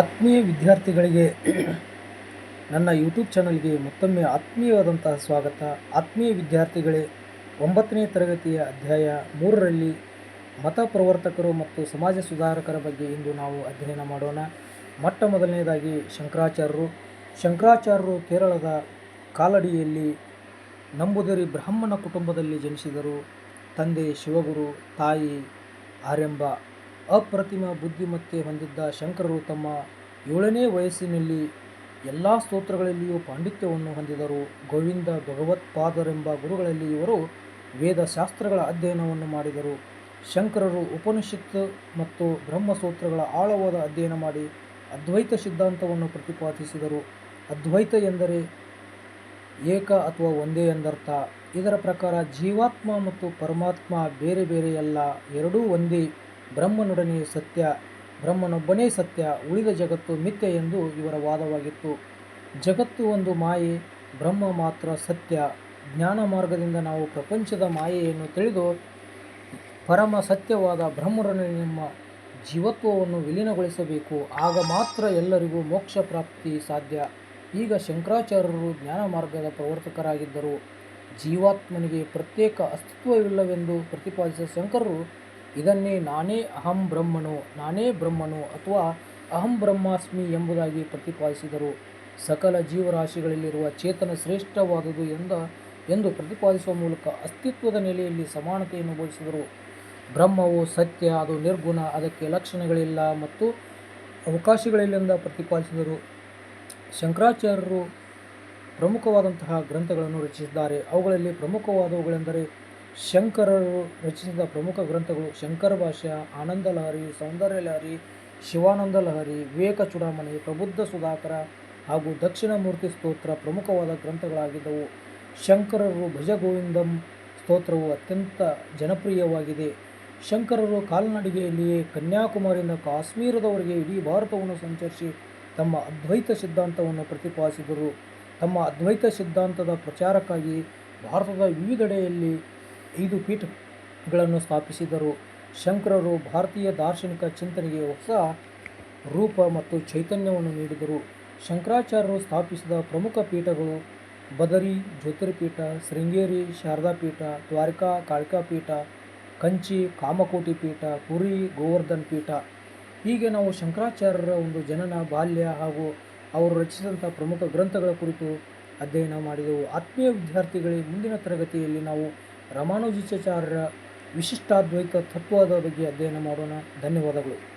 ಆತ್ಮೀಯ ವಿದ್ಯಾರ್ಥಿಗಳಿಗೆ ನನ್ನ ಯೂಟ್ಯೂಬ್ ಚಾನಲ್ಗೆ ಮತ್ತೊಮ್ಮೆ ಆತ್ಮೀಯವಾದಂತಹ ಸ್ವಾಗತ. ಆತ್ಮೀಯ ವಿದ್ಯಾರ್ಥಿಗಳೇ, ಒಂಬತ್ತನೇ ತರಗತಿಯ ಅಧ್ಯಾಯ ಮೂರರಲ್ಲಿ ಮತ ಪ್ರವರ್ತಕರು ಮತ್ತು ಸಮಾಜ ಸುಧಾರಕರ ಬಗ್ಗೆ ಇಂದು ನಾವು ಅಧ್ಯಯನ ಮಾಡೋಣ. ಮೊಟ್ಟ ಮೊದಲನೇದಾಗಿ ಶಂಕರಾಚಾರ್ಯರು. ಶಂಕರಾಚಾರ್ಯರು ಕೇರಳದ ಕಾಲಡಿಯಲ್ಲಿ ನಂಬುದರಿ ಬ್ರಾಹ್ಮಣ ಕುಟುಂಬದಲ್ಲಿ ಜನಿಸಿದರು. ತಂದೆ ಶಿವಗುರು, ತಾಯಿ ಆರ್ಯಂಬ ಅಪ್ರತಿಮ ಬುದ್ಧಿಮತ್ತೆ ಹೊಂದಿದ್ದ ಶಂಕರರು ತಮ್ಮ ಏಳನೇ ವಯಸ್ಸಿನಲ್ಲಿ ಎಲ್ಲ ಸ್ತೋತ್ರಗಳಲ್ಲಿಯೂ ಪಾಂಡಿತ್ಯವನ್ನು ಹೊಂದಿದರು. ಗೋವಿಂದ ಭಗವತ್ಪಾದರೆಂಬ ಗುರುಗಳಲ್ಲಿ ಇವರು ವೇದಶಾಸ್ತ್ರಗಳ ಅಧ್ಯಯನವನ್ನು ಮಾಡಿದರು. ಶಂಕರರು ಉಪನಿಷತ್ತು ಮತ್ತು ಬ್ರಹ್ಮಸೂತ್ರಗಳ ಆಳವಾದ ಅಧ್ಯಯನ ಮಾಡಿ ಅದ್ವೈತ ಸಿದ್ಧಾಂತವನ್ನು ಪ್ರತಿಪಾದಿಸಿದರು. ಅದ್ವೈತ ಎಂದರೆ ಏಕ ಅಥವಾ ಒಂದೇ ಎಂದರ್ಥ. ಇದರ ಪ್ರಕಾರ ಜೀವಾತ್ಮ ಮತ್ತು ಪರಮಾತ್ಮ ಬೇರೆ ಬೇರೆಯಲ್ಲ, ಎರಡೂ ಒಂದೇ ಬ್ರಹ್ಮನೊಡನೆ ಸತ್ಯ, ಬ್ರಹ್ಮನೊಬ್ಬನೇ ಸತ್ಯ, ಉಳಿದ ಜಗತ್ತು ಮಿಥ್ಯ ಎಂದು ಇವರ ವಾದವಾಗಿತ್ತು. ಜಗತ್ತು ಒಂದು ಮಾಯೆ, ಬ್ರಹ್ಮ ಮಾತ್ರ ಸತ್ಯ. ಜ್ಞಾನ ಮಾರ್ಗದಿಂದ ನಾವು ಪ್ರಪಂಚದ ಮಾಯೆಯನ್ನು ತಿಳಿದು ಪರಮ ಸತ್ಯವಾದ ಬ್ರಹ್ಮರನ್ನು ನಮ್ಮ ಜೀವತ್ವವನ್ನು ವಿಲೀನಗೊಳಿಸಬೇಕು. ಆಗ ಮಾತ್ರ ಎಲ್ಲರಿಗೂ ಮೋಕ್ಷ ಪ್ರಾಪ್ತಿ ಸಾಧ್ಯ. ಈಗ ಶಂಕರಾಚಾರ್ಯರು ಜ್ಞಾನ ಮಾರ್ಗದ ಪ್ರವರ್ತಕರಾಗಿದ್ದರು. ಜೀವಾತ್ಮನಿಗೆ ಪ್ರತ್ಯೇಕ ಅಸ್ತಿತ್ವವಿಲ್ಲವೆಂದು ಪ್ರತಿಪಾದಿಸಿದ ಶಂಕರರು ಇದನ್ನೇ ನಾನೇ ಅಹಂ ಬ್ರಹ್ಮನು, ನಾನೇ ಬ್ರಹ್ಮನು ಅಥವಾ ಅಹಂ ಬ್ರಹ್ಮಾಸ್ಮಿ ಎಂಬುದಾಗಿ ಪ್ರತಿಪಾದಿಸಿದರು. ಸಕಲ ಜೀವರಾಶಿಗಳಲ್ಲಿರುವ ಚೇತನ ಶ್ರೇಷ್ಠವಾದುದು ಎಂದ, ಎಂದು ಪ್ರತಿಪಾದಿಸುವ ಮೂಲಕ ಅಸ್ತಿತ್ವದ ನೆಲೆಯಲ್ಲಿ ಸಮಾನತೆಯನ್ನು ಬೋಧಿಸಿದರು. ಬ್ರಹ್ಮವು ಸತ್ಯ, ಅದು ನಿರ್ಗುಣ, ಅದಕ್ಕೆ ಲಕ್ಷಣಗಳಿಲ್ಲ ಮತ್ತು ಅವಕಾಶಗಳಿಲ್ಲೆಂದ ಪ್ರತಿಪಾದಿಸಿದರು. ಶಂಕರಾಚಾರ್ಯರು ಪ್ರಮುಖವಾದಂತಹ ಗ್ರಂಥಗಳನ್ನು ರಚಿಸಿದ್ದಾರೆ. ಅವುಗಳಲ್ಲಿ ಪ್ರಮುಖವಾದವುಗಳೆಂದರೆ ಶಂಕರರು ರಚಿಸಿದ ಪ್ರಮುಖ ಗ್ರಂಥಗಳು ಶಂಕರ ಭಾಷ್ಯ, ಆನಂದ ಲಹರಿ, ಸೌಂದರ್ಯ ಲಹರಿ, ಶಿವಾನಂದ ಲಹರಿ, ವಿವೇಕ ಚುಡಾಮಣಿ, ಪ್ರಬುದ್ಧ ಸುಧಾಕರ ಹಾಗೂ ದಕ್ಷಿಣ ಮೂರ್ತಿ ಸ್ತೋತ್ರ ಪ್ರಮುಖವಾದ ಗ್ರಂಥಗಳಾಗಿದ್ದವು. ಶಂಕರರು ಭಜಗೋವಿಂದಂ ಸ್ತೋತ್ರವು ಅತ್ಯಂತ ಜನಪ್ರಿಯವಾಗಿದೆ. ಶಂಕರರು ಕಾಲ್ನಡಿಗೆಯಲ್ಲಿಯೇ ಕನ್ಯಾಕುಮಾರಿಯಿಂದ ಕಾಶ್ಮೀರದವರೆಗೆ ಇಡೀ ಭಾರತವನ್ನು ಸಂಚರಿಸಿ ತಮ್ಮ ಅದ್ವೈತ ಸಿದ್ಧಾಂತವನ್ನು ಪ್ರತಿಪಾದಿಸಿದರು. ತಮ್ಮ ಅದ್ವೈತ ಸಿದ್ಧಾಂತದ ಪ್ರಚಾರಕ್ಕಾಗಿ ಭಾರತದ ವಿವಿಧೆಡೆಯಲ್ಲಿ ಐದು ಪೀಠಗಳನ್ನು ಸ್ಥಾಪಿಸಿದರು. ಶಂಕರರು ಭಾರತೀಯ ದಾರ್ಶನಿಕ ಚಿಂತನೆಗೆ ಹೊಸ ರೂಪ ಮತ್ತು ಚೈತನ್ಯವನ್ನು ನೀಡಿದರು. ಶಂಕರಾಚಾರ್ಯರು ಸ್ಥಾಪಿಸಿದ ಪ್ರಮುಖ ಪೀಠಗಳು ಬದರಿ, ಜ್ಯೋತಿರ್ಪೀಠ, ಶೃಂಗೇರಿ ಶಾರದಾ ಪೀಠ ದ್ವಾರಕಾ ಕಾಳಿಕಾ ಪೀಠ ಕಂಚಿ, ಕಾಮಕೋಟಿ ಪೀಠ, ಪುರಿ, ಗೋವರ್ಧನ್ ಪೀಠ. ಹೀಗೆ ನಾವು ಶಂಕರಾಚಾರ್ಯರ ಒಂದು ಜನನ, ಬಾಲ್ಯ ಹಾಗೂ ಅವರು ರಚಿಸಿದಂಥ ಪ್ರಮುಖ ಗ್ರಂಥಗಳ ಕುರಿತು ಅಧ್ಯಯನ ಮಾಡಿದೆವು. ಆತ್ಮೀಯ ವಿದ್ಯಾರ್ಥಿಗಳಿಗೆ ಮುಂದಿನ ತರಗತಿಯಲ್ಲಿ ನಾವು ರಾಮಾನುಜಾಚಾರ್ಯರ ವಿಶಿಷ್ಟಾದ್ವೈತ ತತ್ವದ ಬಗ್ಗೆ ಅಧ್ಯಯನ ಮಾಡೋಣ. ಧನ್ಯವಾದಗಳು.